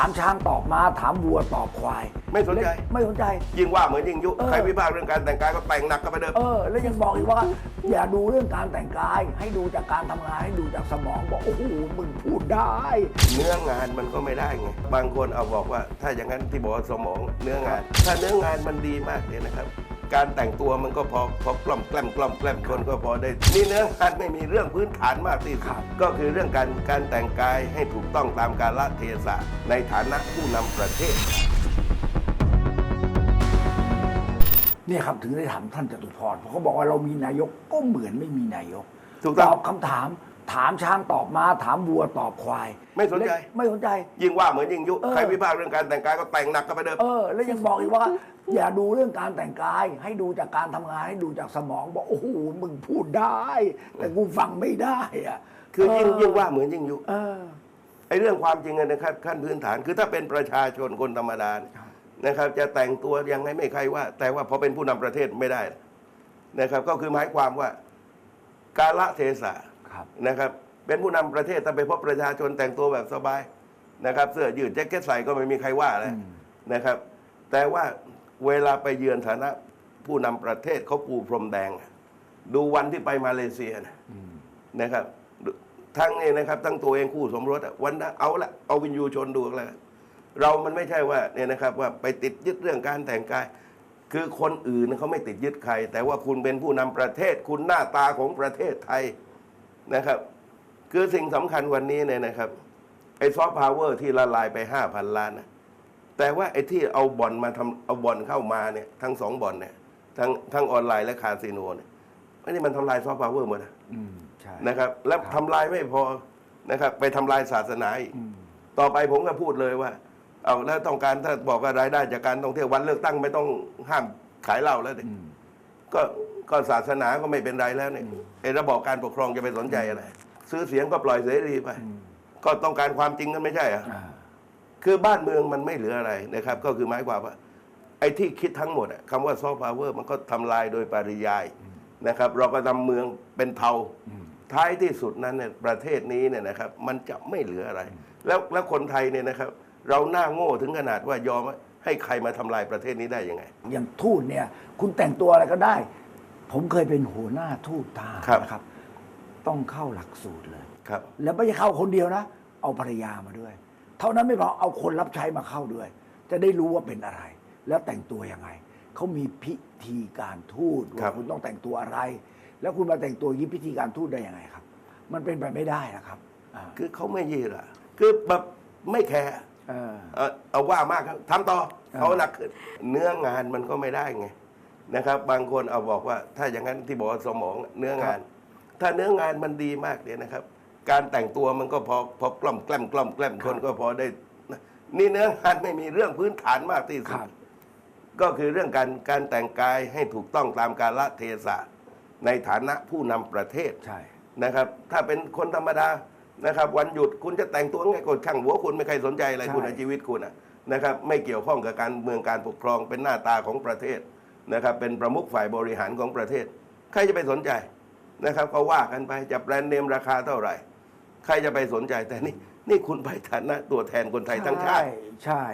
ามช้างตอบม้าถามวัวตอบควายไม่สนใจ ไม่สนใจ ยิ่งว่าเหมือนยิ่งยุเออใครวิพากษ์เรื่องการแต่งกายก็แต่งหนักก็ไปเดิม เออ แล้วยังบอกอีกว่า อย่าดูเรื่องการแต่งกาย ให้ดูจากการทำงานให้ดูจากสมองบอกโอ้โหมึงพูดได้ เนื้องานมันก็ไม่ได้ไง บางคนเอาบอกว่า ถ้าอย่างนั้นที่บอกว่าสมองเนื้องาน ถ้าเนื้องานมันดีมากเลยนะครับ การแต่งตัวมันก็พอพอกล่อมแกล้มกล่อมแกล้มคนก็พอได้นี่เนื้องานไม่มีเรื่องพื้นฐานมากที่สุครัดบก็คือเรื่องการการแต่งกายให้ถูกต้องตามกาลเทศะในฐานะผู้นำประเทศ เนี่ยครับถึงได้ถามท่านจตุพรเพราะเขาบอกว่าเรามีนายกก็เหมือนไม่มีนายกถูกต้อง ตอบคำถาม ถามช้างตอบม้าถามวัวตอบควาย ไม่สนใจและไม่สนใจ ยิ่งว่าเหมือนยิ่งยุเออใครวิพากษ์เรื่องการแต่งกายก็แต่งหนักก็ไปเดิมเออแล้วยังบอกอีกว่า อย่าดูเรื่องการแต่งกาย ให้ดูจากการทำงานให้ดูจากสมองบอกโอ้โหมึงพูดได้ แต่กูฟังไม่ได้อะคือยิ่งเยิ่งว่าเหมือนยิ่งยุเออไอ้เรื่องความจริงอะนะครับขั้นพื้นฐานคือถ้าเป็นประชาชนคนธรรมดาเนี่ยนะครับ จะแต่งตัวยังไงไม่ใครว่า แต่ว่าพอเป็นผู้นำประเทศไม่ได้นะครับ ก็คือหมายความว่า กาละเทศะครับ นะครับ เป็นผู้นำประเทศถ้าไปพบประชาชนแต่งตัวแบบสบายนะครับ เสื้อยืดแจ็คเก็ตใส่ก็ไม่มีใครว่าเลยอืมนะครับ แต่ว่าเวลาไปเยือนฐานะ ผู้นำประเทศเขาปูพรมแดงอะดูวันที่ไปมาเลเซียนะนะครับ ทั้งนี้นะครับ ทั้งตัวเองคู่สมรสอะวันนั้นเอาละเอาวินยูชนดูแล้วกันเรามันไม่ใช่ว่าเนี่ยนะครับว่าไปติดยึดเรื่องการแต่งกายคือคนอื่นเขาไม่ติดยึดใคร แต่ว่าคุณเป็นผู้นำประเทศ คุณหน้าตาของประเทศไทย นะครับ คือสิ่งสำคัญวันนี้เนี่ยนะครับ ไอ้ซอฟต์พาวเวอร์ที่ละลายไปห้าพันล้านนะแต่ว่าไอ้ที่เอาบ่อนมาทำเอาบ่อนเข้ามาเนี่ยทั้งสองบ่อนเนี่ยทั้งทั้งออนไลน์และคาสิโนเนี่ยไม่ได้มันทำลายซอฟต์พาวเวอร์หมดนะอืมใช่นะครับ แล้วทำลายไม่พอนะครับ ไปทำลายศาสนาอีก อืมต่อไปผมก็พูดเลยว่า เอาแล้วต้องการถ้าบอกว่ารายได้จากการท่องเที่ยววันเลือกตั้งไม่ต้องห้ามขายเหล้าแล้วดิอืมก็ ก็ศาสนาก็ไม่เป็นไรแล้วเนี่ยไอ้ระบอบการปกครองจะไปสนใจอะไร ซื้อเสียงก็ปล่อยเสรีไปอืมก็ต้องการความจริงกันไม่ใช่เหรออ่าคือบ้านเมืองมันไม่เหลืออะไรนะครับ ก็คือหมายความว่า ไอ้ที่คิดทั้งหมดอะคำว่าซอฟต์พาวเวอร์มันก็ทำลายโดยปริยายนะครับ เราก็ทำเมืองเป็นเทาอืมท้ายที่สุดนั้นเนี่ยประเทศนี้เนี่ยนะครับ มันจะไม่เหลืออะไร แล้วแล้วคนไทยเนี่ยนะครับ เราหน้าโง่ถึงขนาดว่ายอมให้ใครมาทำลายประเทศนี้ได้ยังไง อย่างทูตเนี่ย คุณแต่งตัวอะไรก็ได้ ผมเคยเป็นหัวหน้าทูตทหารครับ นะครับ ต้องเข้าหลักสูตรเลย ครับ แล้วไม่ใช่เข้าคนเดียวนะ เอาภรรยามาด้วย เท่านั้นไม่พอเอาคนรับใช้มาเข้าด้วย จะได้รู้ว่าเป็นอะไร แล้วแต่งตัวยังไง เขามีพิธีการทูตครัว่าบ คุณต้องแต่งตัวอะไร แล้วคุณมาแต่งตัวยี่พิธีการทูตได้ยังไงครับ มันเป็นไปไม่ได้นะครับอ่าคือเขาไม่ยืดอะคือแบบไม่แคร์เออ เอาเอาว่ามากครับทำต่ออ่าเอาหนักขึ้นเนื้องานมันก็ไม่ได้ไง นะครับ บางคนเอาบอกว่า ถ้าอย่างนั้นที่บอกว่าสมองเนื้องาน ถ้าเนื้องานมันดีมากเนี่ยนะครับ การแต่งตัวมันก็พอพอกล่อมแกล้มกล่อมแกล้มคนก็พอได้นะนี่เนื้องานไม่มีเรื่องพื้นฐานมากที่คสุดรับก็คือเรื่องการการแต่งกายให้ถูกต้องตามกาลเทศะในฐานะผู้นำประเทศใช่นะครับ ถ้าเป็นคนธรรมดานะครับ วันหยุดคุณจะแต่งตัวไงก็ช่างหัวคุณไม่ใครสนใจอะไรคุณในชีวิตคุณอะนะครับ ไม่เกี่ยวข้องกับการเมืองการปกครองเป็นหน้าตาของประเทศ นะครับเป็นประมุขฝ่ายบริหารของประเทศ ใครจะไปสนใจนะครับก็ว่ากันไปจะแบรนด์เนมราคาเท่าไหร่ ใครจะไปสนใจแต่นี่นี่คุณไปฐานะตัวแทนคนไทยทั้งชาติ ใช่